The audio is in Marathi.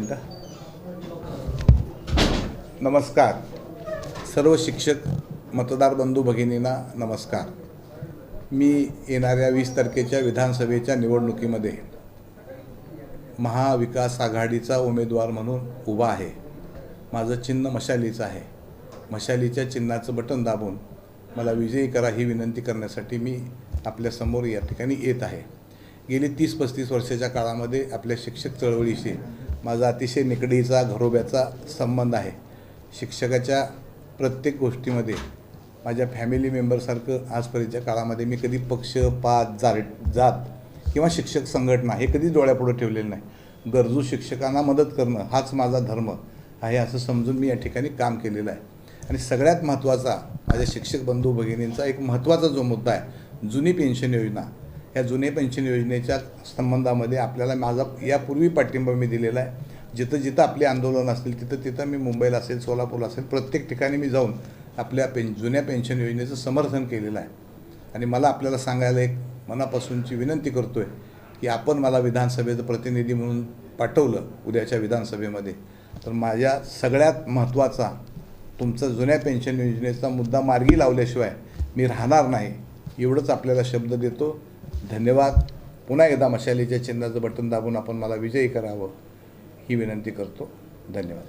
मिनटं. नमस्कार. सर्व शिक्षक मतदार बंधू भगिनींना नमस्कार. मी येणाऱ्या वीस तारखेच्या विधानसभेच्या निवडणुकीमध्ये महाविकास आघाडीचा उमेदवार म्हणून उभा आहे. माझं चिन्ह मशालीचं आहे. मशालीच्या चिन्हाचं बटन दाबून मला विजयी करा ही विनंती करण्यासाठी मी आपल्यासमोर या ठिकाणी येत आहे. गेली तीस पस्तीस वर्षाच्या काळामध्ये आपल्या शिक्षक चळवळीशी माझा अतिशय निकडीचा घरोब्याचा संबंध आहे. शिक्षकाच्या प्रत्येक गोष्टीमध्ये माझ्या फॅमिली मेंबरसारखं आजपर्यंतच्या काळामध्ये मी कधी पक्ष पात जार जात किंवा शिक्षक संघटना हे कधीच डोळ्यापुढं ठेवलेलं नाही. गरजू शिक्षकांना मदत करणं हाच माझा धर्म आहे असं समजून मी या ठिकाणी काम केलेलं आहे. आणि सगळ्यात महत्त्वाचा माझ्या शिक्षक बंधू भगिनींचा एक महत्त्वाचा जो मुद्दा आहे जुनी पेन्शन योजना. या जुने पेन्शन योजनेच्या संबंधामध्ये आपल्याला माझा यापूर्वी पाठिंबा मी दिलेला आहे. जिथं जिथं आपले आंदोलन असतील तिथं तिथं मी मुंबईला असेल सोलापूरला असेल प्रत्येक ठिकाणी मी जाऊन आपल्या पेन जुन्या पेन्शन योजनेचं समर्थन केलेलं आहे. आणि मला आपल्याला सांगायला एक मनापासूनची विनंती करतो आहे की आपण मला विधानसभेचं प्रतिनिधी म्हणून पाठवलं उद्याच्या विधानसभेमध्ये. तर माझ्या सगळ्यात महत्त्वाचा तुमचा जुन्या पेन्शन योजनेचा मुद्दा मार्गी लावल्याशिवाय मी राहणार नाही एवढंच आपल्याला शब्द देतो. धन्यवाद. पुन्हा एकदा मशालीच्या चिन्हाचं बटन दाबून आपण मला विजयी करावं ही विनंती करतो. धन्यवाद.